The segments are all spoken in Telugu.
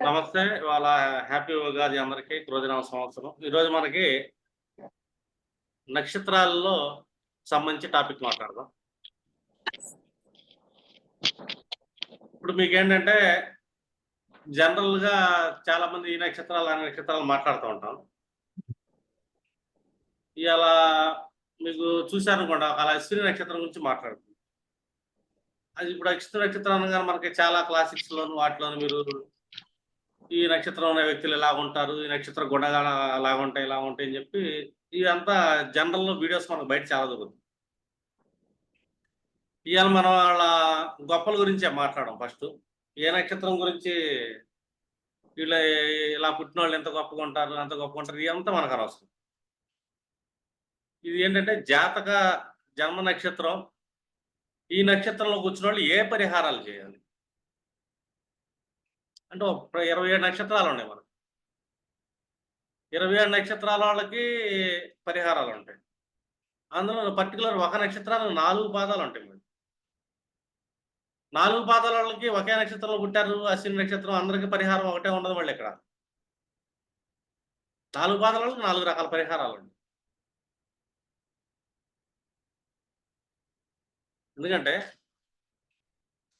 నమస్తే వాళ్ళ హ్యాపీ ఉగాది అందరికి రోజున సంవత్సరం. ఈరోజు మనకి నక్షత్రాలలో సంబంధించి టాపిక్ మాట్లాడదాం. ఇప్పుడు మీకేంటంటే జనరల్గా చాలా మంది ఈ నక్షత్రాలు ఆ నక్షత్రాలు మాట్లాడుతూ ఉంటాం. ఇవాళ మీకు చూశారనుకోండి అలా అశ్విని నక్షత్రం గురించి మాట్లాడుతుంది అది ఇప్పుడు అశ్విని నక్షత్రం అనగానే మనకి చాలా క్లాసిక్స్ లోను వాటిలోను మీరు ఈ నక్షత్రం ఉన్న వ్యక్తులు ఎలా ఉంటారు? ఈ నక్షత్ర గుణగాలు అలా ఉంటాయి? ఇలా ఉంటాయి అని చెప్పి ఇదంతా జనరల్ వీడియోస్ మనకు బయట చాలా దొరుకుతుంది ఇవాళ మనం వాళ్ళ గొప్పల గురించే మాట్లాడడం ఫస్ట్ ఏ నక్షత్రం గురించి వీళ్ళ ఇలా పుట్టిన వాళ్ళు ఎంత గొప్పగా ఉంటారు? ఎంత గొప్పగా ఉంటారు? ఇదంతా మనకు అనవసరం. ఇది ఏంటంటే జాతక జన్మ నక్షత్రం. ఈ నక్షత్రంలో కూర్చున్న వాళ్ళు ఏ పరిహారాలు చేయాలి? అంటే ఇరవై ఏడు నక్షత్రాలు ఉన్నాయి మనకు. ఇరవై ఏడు నక్షత్రాల వాళ్ళకి పరిహారాలు ఉంటాయి. అందులో పర్టికులర్ ఒక నక్షత్రాలు నాలుగు పాదాలు ఉంటాయి మీరు నాలుగు పాదాల వాళ్ళకి ఒకే నక్షత్రంలో పుట్టారు అశ్విని నక్షత్రం అందరికీ పరిహారం ఒకటే ఉండదు వాళ్ళు ఇక్కడ. నాలుగు పాదాల వాళ్ళకి నాలుగు రకాల పరిహారాలు ఉంటాయి ఎందుకంటే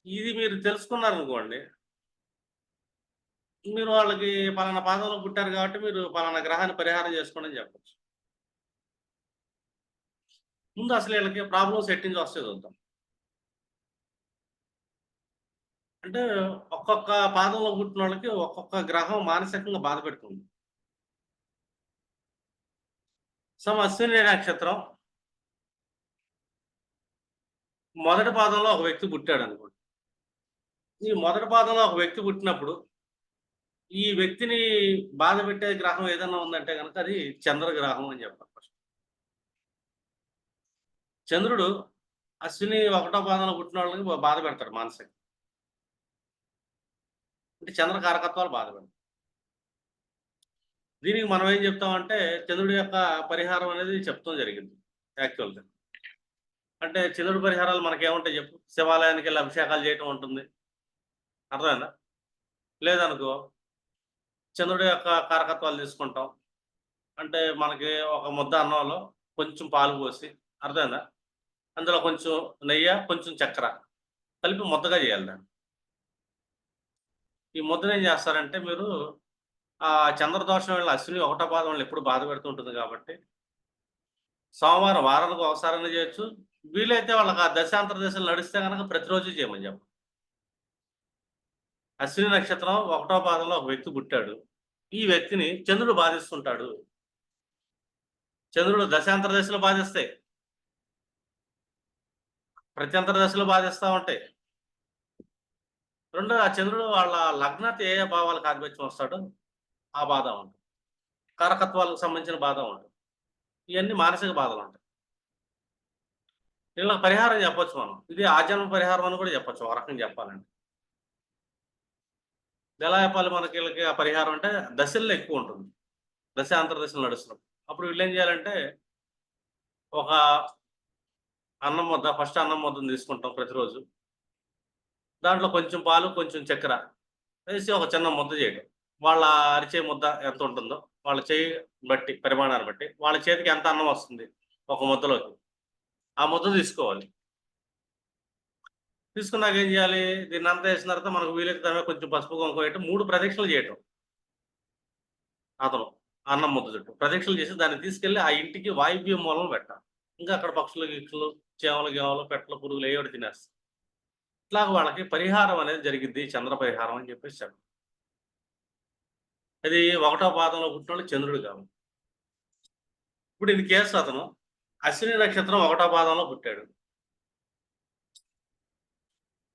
ఇది మీరు తెలుసుకున్నారనుకోండి మీరు వాళ్ళకి పలానా పాదంలో పుట్టారు కాబట్టి మీరు పలానా గ్రహాన్ని పరిహారం చేసుకోండి అని చెప్పచ్చు. ముందు అసలు వీళ్ళకి ప్రాబ్లం సెట్టింగ్స్ వస్తే చూద్దాం. అంటే ఒక్కొక్క పాదంలో పుట్టిన వాళ్ళకి ఒక్కొక్క గ్రహం మానసికంగా బాధ పెడుతుంది. సమ అశ్విని నక్షత్రం. మొదటి పాదంలో ఒక వ్యక్తి పుట్టాడు అనుకోండి. ఈ మొదటి పాదంలో ఒక వ్యక్తి పుట్టినప్పుడు ఈ వ్యక్తిని బాధ పెట్టే గ్రహం ఏదైనా ఉందంటే కనుక అది చంద్రగ్రహం అని చెప్పాలి ఫస్ట్. చంద్రుడు అశ్విని ఒకటో పాదంలో పుట్టిన వాళ్ళకి బాధ పెడతాడు మానసిక అంటే చంద్ర కారకత్వాలు బాధ పెడతారు దీనికి మనం ఏం చెప్తామంటే చంద్రుడి యొక్క పరిహారం అనేది చెప్తాం జరిగింది యాక్చువల్గా. అంటే చంద్రుడి పరిహారాలు మనకేముంటాయి చెప్పు? శివాలయానికి వెళ్ళి అభిషేకాలు చేయటం ఉంటుంది. అర్థమైందా? లేదనుకో చంద్రుడి యొక్క కారకత్వాలు తీసుకుంటాం. అంటే మనకి ఒక ముద్ద అన్నంలో కొంచెం పాలు పోసి అర్థమైందా? అందులో కొంచెం నెయ్యి కొంచెం చక్కెర కలిపి ముద్దగా చేయాలి దాన్ని. ఈ ముద్దను ఏం చేస్తారంటే మీరు ఆ చంద్రదోషం వెళ్ళిన అశ్విని ఒకటో పాదం వాళ్ళు ఎప్పుడు బాధ పెడుతుంటుంది కాబట్టి సోమవారం వారానికి ఒకసారైనా చేయొచ్చు. వీలైతే వాళ్ళకి ఆ దశాంతర దశలు నడిస్తే కనుక ప్రతిరోజు చేయమని చెప్పండి అశ్విని నక్షత్రం ఒకటో పాదంలో ఒక వ్యక్తి పుట్టాడు. ఈ వ్యక్తిని చంద్రుడు బాధిస్తుంటాడు. చంద్రుడు దశాంతర దశలో బాధిస్తాయి ప్రత్యంతర దశలో బాధిస్తూ ఉంటాయి రెండో ఆ చంద్రుడు వాళ్ళ లగ్నత ఏ భావాలకు ఆధిపత్యం వస్తాడో ఆ బాధ ఉంటుంది. కారకత్వాలకు సంబంధించిన బాధ ఉంటుంది. ఇవన్నీ మానసిక బాధలు ఉంటాయి. వీళ్ళకి పరిహారం చెప్పొచ్చు మనం. ఇది ఆజన్మ పరిహారం అని కూడా చెప్పొచ్చు. ఒక రకంగా చెప్పాలంటే. ఎలా మనకి ఆ పరిహారం అంటే దశల్లో ఎక్కువ ఉంటుంది. దశ అంతర్దశలు నడుస్తున్నప్పుడు. అప్పుడు వీళ్ళు ఏం చేయాలంటే ఒక అన్నం ముద్ద ఫస్ట్ అన్నం ముద్దను తీసుకుంటాం ప్రతిరోజు. దాంట్లో కొంచెం పాలు కొంచెం చక్కెర వేసి ఒక చిన్న ముద్ద చేయడం వాళ్ళ అరిచే ముద్ద ఎంత ఉంటుందో వాళ్ళ చేయి బట్టి పరిమాణాన్ని బట్టి వాళ్ళ చేతికి ఎంత అన్నం వస్తుంది ఒక ముద్దలోకి ఆ ముద్ద తీసుకోవాలి. తీసుకున్నాక ఏం చేయాలి? దీన్ని అంతా వేసిన తర్వాత మనకు వీలైతే దాని కొంచెం పసుపు కొంకో వేయటం. మూడు ప్రదక్షిణలు చేయటం. అతను అన్నం ముద్ద చుట్టూ. ప్రదక్షిణలు చేసి దాన్ని తీసుకెళ్ళి ఆ ఇంటికి వాయువ్య మూలం పెట్టాలి. ఇంకా అక్కడ పక్షులు గిక్షులు చేమలు గేవలు పెట్టలు పురుగులు ఏవడి తినేస్తాయి. ఇట్లాగ వాళ్ళకి పరిహారం అనేది జరిగింది చంద్ర పరిహారం అని చెప్పేసి చెప్పండి అది ఒకటో పాదంలో పుట్టిన చంద్రుడు కాదు. ఇప్పుడు ఇది కేసు అతను. అశ్విని నక్షత్రం ఒకటో పాదంలో పుట్టాడు.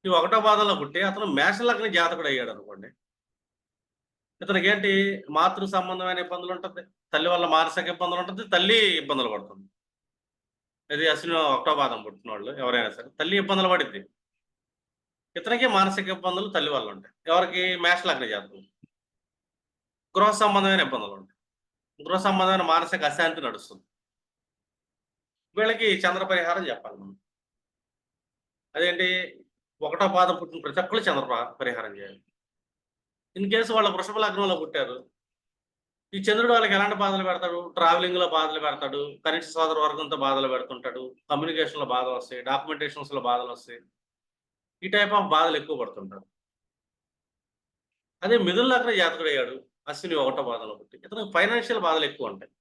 నువ్వు ఒకటో పాదంలో పుట్టి అతను మేషలగ్న జాతకుడు అయ్యాడు అనుకోండి. ఇతనికి ఏంటి మాతృ సంబంధమైన ఇబ్బందులు ఉంటుంది. తల్లి వల్ల మానసిక ఇబ్బందులు ఉంటుంది. తల్లి ఇబ్బందులు పడుతుంది. ఇది అసలు ఒకటో పాదం పుట్టిన వాళ్ళు ఎవరైనా సరే తల్లి ఇబ్బందులు పడింది ఇతనికి మానసిక ఇబ్బందులు తల్లి వల్ల ఉంటాయి. ఎవరికి? మేషలగ్న జాతకులు. గృహ సంబంధమైన ఇబ్బందులు ఉంటాయి. గృహ సంబంధమైన మానసిక అశాంతి నడుస్తుంది. వీళ్ళకి చంద్ర పరిహారం చెప్పాలి మనం. అదేంటి? ఒకటో పాదం పుట్టిన ప్రతి ఒక్కరు చంద్ర పరిహారం చేయాలి. ఇన్ కేసు వాళ్ళ వృషభ లగ్నంలో పుట్టారు. ఈ చంద్రుడు వాళ్ళకి ఎలాంటి బాధలు పెడతాడు? ట్రావెలింగ్లో బాధలు పెడతాడు. కనిష్ట సోదర వర్గంతో బాధలు పెడుతుంటాడు. కమ్యూనికేషన్లో బాధలు వస్తాయి. డాక్యుమెంటేషన్స్లో బాధలు వస్తాయి. ఈ టైప్ ఆఫ్ బాధలు ఎక్కువ పడుతుంటారు. అదే మిథున లగ్న జాతకుడు అయ్యాడు. అశ్విని ఒకటో బాధలో పుట్టి. ఇతను ఫైనాన్షియల్ బాధలు ఎక్కువ ఉంటాయి.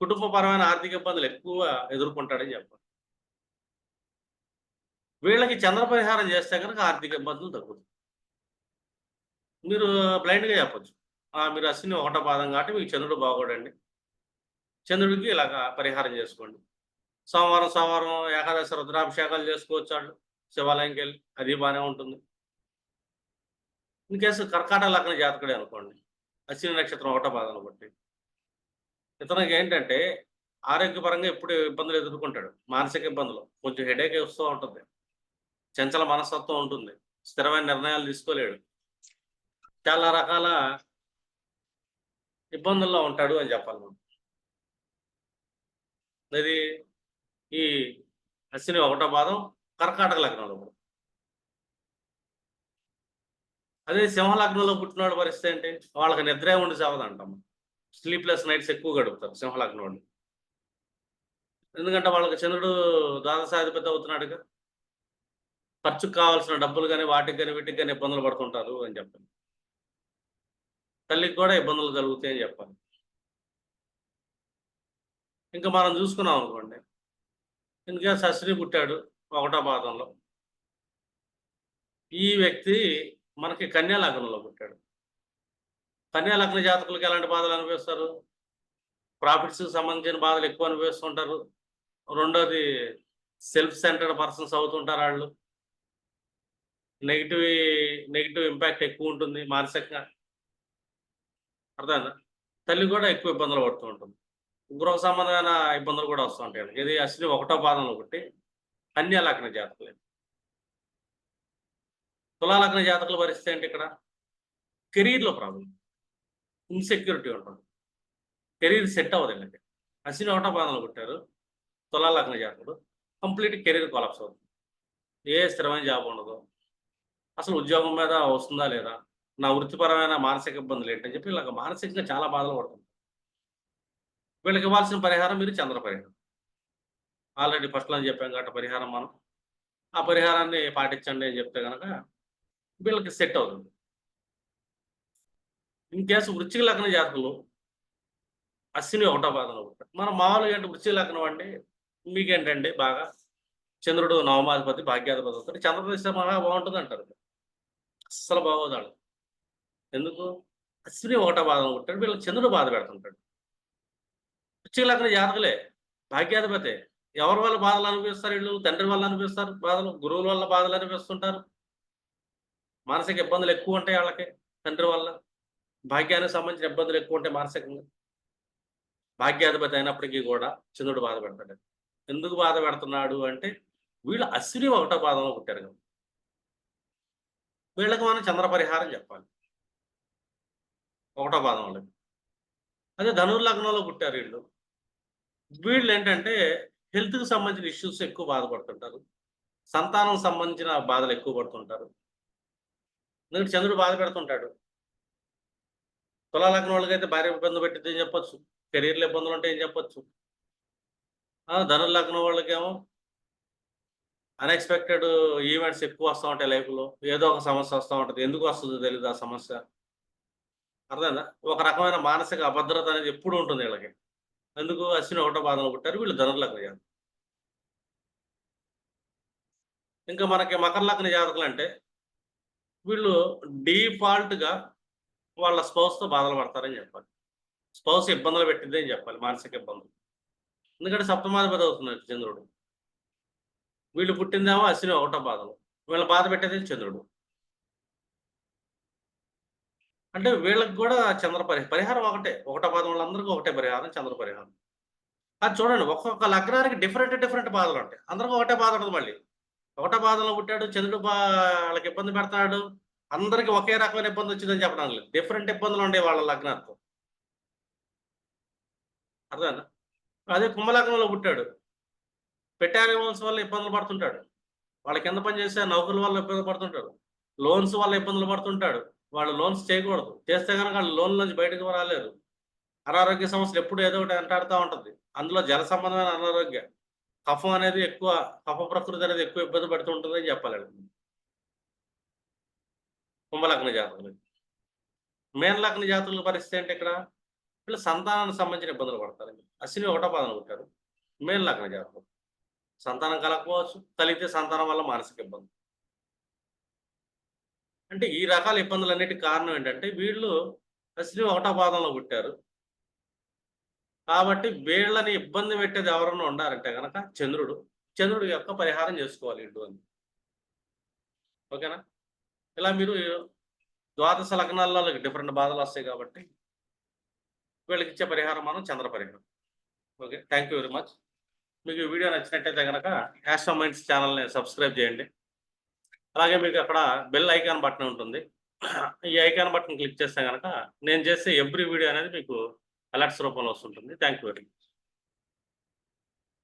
కుటుంబపరమైన ఆర్థిక ఇబ్బందులు ఎక్కువ ఎదుర్కొంటాడని చెప్పాలి. వీళ్ళకి చంద్ర పరిహారం చేస్తే కనుక ఆర్థిక ఇబ్బందులు తగ్గుతాయి. మీరు బ్లైండ్గా చెప్పొచ్చు. మీరు అశ్విని ఒకటో పాదం కాబట్టి మీకు చంద్రుడు బాగోడండి. చంద్రుడికి ఇలాగ పరిహారం చేసుకోండి. సోమవారం సోమవారం ఏకాదశి రుద్రాభిషేకాలు చేసుకోవచ్చు వాళ్ళు. శివాలయంకి వెళ్ళి అది బాగానే ఉంటుంది. ఇన్ కేసు కర్కాటక లగ్న జాతకుడే అనుకోండి. అశ్విని నక్షత్రం ఒకటో పాదాలు బట్టి ఇతనికి ఏంటంటే ఆరోగ్యపరంగా ఎప్పుడు ఇబ్బందులు ఎదుర్కొంటాడు. మానసిక ఇబ్బందులు. కొంచెం హెడేక్ వస్తూ ఉంటుంది. చంచల మనస్తత్వం ఉంటుంది. స్థిరమైన నిర్ణయాలు తీసుకోలేడు. చాలా రకాల ఇబ్బందుల్లో ఉంటాడు అని చెప్పాలి మనం. అది ఈ అశ్విని ఒకటో పాదం కర్కాటక లగ్నంలో కూడా. అదే సింహ లగ్నంలో పుట్టినవాడు పరిస్థితి ఏంటి? వాళ్ళకి నిద్ర ఉండి చావదంటాం స్లీప్లెస్ నైట్స్ ఎక్కువ గడుపుతారు సింహ లగ్నం ఎందుకంటే వాళ్ళకి చంద్రుడు ద్వాదశాధిపతి అవుతున్నాడుగా. ఖర్చుకు కావాల్సిన డబ్బులు కానీ వాటికి కానీ వీటికి కానీ ఇబ్బందులు పడుతుంటారు అని చెప్పాలి తల్లికి కూడా ఇబ్బందులు కలుగుతాయి అని చెప్పాలి. ఇంకా మనం చూసుకున్నాం అనుకోండి. ఇంకా శశిని పుట్టాడు ఒకటో పాదంలో. ఈ వ్యక్తి మనకి కన్యా లగ్నంలో పుట్టాడు. కన్యా లగ్న జాతకులకు ఎలాంటి బాధలు అనిపిస్తారు? ప్రాఫిట్స్కి సంబంధించిన బాధలు ఎక్కువ అనిపిస్తుంటారు. రెండోది సెల్ఫ్ సెంటర్డ్ పర్సన్స్ అవుతుంటారు వాళ్ళు. నెగిటివ్ నెగిటివ్ ఇంపాక్ట్ ఎక్కువ ఉంటుంది మానసికంగా. అర్థమైందా? తల్లి కూడా ఎక్కువ ఇబ్బందులు పడుతూ ఉంటుంది. గృహ సంబంధమైన ఇబ్బందులు కూడా వస్తూ ఉంటాయి ఇది అసలు ఒకటో పాదంలో ఒకటి కన్యా లగ్న జాతకులు. తులా లగ్న జాతకుల పరిస్థితి ఏంటి ఇక్కడ? కెరీర్లో ప్రాబ్లం ఇన్సెక్యూరిటీ ఉంటుంది. కెరీర్ సెట్ అవ్వదు అశ్విని ఒకటో పాదంలో పుట్టారు. తులాలగ్న జాతకుడు. కంప్లీట్ కెరీర్ కొలాప్స్ అవుతుంది. ఏ స్థిరమైన జాబ్ ఉండదు. అసలు ఉద్యోగం మీద వస్తుందా లేదా? నా వృత్తిపరమైన మానసిక ఇబ్బందులు ఏంటని చెప్పి వీళ్ళకి మానసికంగా చాలా బాధలు పడుతుంది. వీళ్ళకి ఇవ్వాల్సిన పరిహారం మీరు చంద్ర పరిహారం. ఆల్రెడీ ఫస్ట్లో చెప్పాం కాబట్టి పరిహారం మనం. ఆ పరిహారాన్ని పాటించండి అని చెప్తే కనుక వీళ్ళకి సెట్ అవుతుంది. ఇన్ కేసు వృచ్చిక లగ్న జాతకులు అశ్విని ఒకటో బాధలు ఒకటి మనం మామూలుగా ఏంటి వృచ్చిక లగ్నం అంటే మీకేంటండి బాగా? చంద్రుడు నవమాధిపతి భాగ్యాధిపతి అవుతాడు చంద్రదశ మహా బాగుంటుంది అంటారు. అస్సలు బాగోదాడు. ఎందుకు? అశ్విని ఒకటో బాధ ఉంటాడు వీళ్ళకి చంద్రుడు బాధ పెడుతుంటాడు. వృచ్చిక అక్కడ జాతకలే భాగ్యాధిపతి. ఎవరి వల్ల బాధలు అనిపిస్తారు వీళ్ళు? తండ్రి వల్ల అనిపిస్తారు బాధలు? గురువుల వల్ల బాధలు అనిపిస్తుంటారు మానసిక ఇబ్బందులు ఎక్కువ ఉంటాయి వాళ్ళకి తండ్రి వల్ల. భాగ్యానికి సంబంధించిన ఇబ్బందులు ఎక్కువ ఉంటాయి మానసికంగా. భాగ్యాధిపతి అయినప్పటికీ కూడా చంద్రుడు బాధ పెడతాడు. ఎందుకు బాధ పెడుతున్నాడు అంటే వీళ్ళు అశ్విని ఒకటో పాదంలో పుట్టారు. కదా వీళ్ళకి మనం చంద్రపరిహారం చెప్పాలి. ఒకటో పాదం వాళ్ళకి. అదే ధనుర్లగ్నంలో పుట్టారు వీళ్ళు. వీళ్ళు ఏంటంటే హెల్త్కి సంబంధించిన ఇష్యూస్ ఎక్కువ బాధపడుతుంటారు. సంతానం సంబంధించిన బాధలు ఎక్కువ పడుతుంటారు. ఎందుకంటే చంద్రుడు బాధ పెడుతుంటాడు. తులాలగ్నం వాళ్ళకైతే భార్య ఇబ్బంది పెట్టింది ఏం చెప్పొచ్చు. కెరీర్లో ఇబ్బందులు ఉంటాయి ఏం చెప్పొచ్చు. ధనుర్ లగ్నం వాళ్ళకేమో అన్ఎక్స్పెక్టెడ్ ఈవెంట్స్ ఎక్కువ వస్తూ ఉంటాయి లైఫ్లో ఏదో ఒక సమస్య వస్తూ ఉంటుంది. ఎందుకు వస్తుందో తెలియదు ఆ సమస్య. అర్థమైందా? ఒక రకమైన మానసిక అభద్రత అనేది ఎప్పుడు ఉంటుంది వీళ్ళకి. ఎందుకు? అశ్విని ఒకటో బాధలు పుట్టారు. వీళ్ళు ధనుర్ జాతకం ఇంకా మనకి మకర లగ్న జాతకులు అంటే వీళ్ళు డిఫాల్ట్గా వాళ్ళ స్పౌస్తో బాధలు పడతారని చెప్పాలి. స్పౌస్ ఇబ్బందులు పెట్టింది అని చెప్పాలి. మానసిక ఇబ్బందులు. ఎందుకంటే సప్తమాధిపతి అవుతున్నారు చంద్రుడు. వీళ్ళు పుట్టిందేమో అశ్విని ఒకటో పాదం. వీళ్ళ బాధ పెట్టేది చంద్రుడు. అంటే వీళ్ళకి కూడా చంద్ర పరిహారం పరిహారం ఒకటే. ఒకటో పాదం వాళ్ళందరికీ ఒకటే పరిహారం చంద్ర పరిహారం. అది చూడండి ఒక్కొక్క లగ్నానికి డిఫరెంట్ డిఫరెంట్ బాధలు ఉంటాయి. అందరికీ ఒకటే బాధ ఉంటుంది మళ్ళీ. ఒకటో బాధలో పుట్టాడు చంద్రుడు బా వాళ్ళకి ఇబ్బంది పెడతాడు. అందరికీ ఒకే రకమైన ఇబ్బంది వచ్చిందని చెప్పడం లేదు. డిఫరెంట్ ఇబ్బందులు ఉండే వాళ్ళ లగ్నాలతో అర్థం అదే కుంభలగ్నంలో పుట్టాడు. పెట్టారిమల్స్ వల్ల ఇబ్బందులు పడుతుంటాడు. వాళ్ళ కింద పనిచేసే నౌకర్ల వల్ల ఇబ్బంది పడుతుంటాడు. లోన్స్ వల్ల ఇబ్బందులు పడుతుంటాడు. వాళ్ళు లోన్స్ చేయకూడదు. చేస్తే కనుక వాళ్ళు లోన్ నుంచి బయటకు రాలేరు. అనారోగ్య సమస్యలు ఎప్పుడు ఏదో ఒకటి వెంటాడుతూ ఉంటుంది. అందులో జల సంబంధమైన అనారోగ్య కఫం అనేది ఎక్కువ కఫ ప్రకృతి అనేది ఎక్కువ ఇబ్బంది పడుతూ చెప్పలేదు చెప్పాలి కుంభలగ్న జాతకులు. మేనలగ్న జాతకుల పరిస్థితి ఏంటి ఇక్కడ? వీళ్ళు సంతానానికి సంబంధించిన ఇబ్బందులు పడతారు. అశ్విని ఒకటో పాదన పుట్టారు మేన జాతకులు సంతానం కలగకపోవచ్చు కలిగితే సంతానం వల్ల మానసిక ఇబ్బంది. అంటే ఈ రకాల ఇబ్బందులన్నిటి కారణం ఏంటంటే వీళ్ళు అసలు ఒకటో పాదంలో పుట్టారు. కాబట్టి వీళ్ళని ఇబ్బంది పెట్టేది ఎవరన్నా ఉండారంటే కనుక చంద్రుడు. చంద్రుడు యొక్క పరిహారం చేసుకోవాలి ఇటు అని. ఓకేనా? ఇలా మీరు ద్వాదశ లగ్నాల్లో డిఫరెంట్ బాధలు వస్తాయి కాబట్టి వీళ్ళకి ఇచ్చే పరిహారం మనం చంద్ర పరిహారం. Okay? Thank you very much. మీకు వీడియో నచ్చినట్టయితే కనుక హ్యాష్ మైండ్స్ ఛానల్ని సబ్స్క్రైబ్ చేయండి. అలాగే మీకు అక్కడ బెల్ ఐకాన్ బటన్ ఉంటుంది. ఈ ఐకాన్ బటన్ క్లిక్ చేస్తే కనుక నేను చేసే ఎవ్రీ వీడియో అనేది మీకు అలర్ట్స్ రూపంలో వస్తుంటుంది. Thank you very much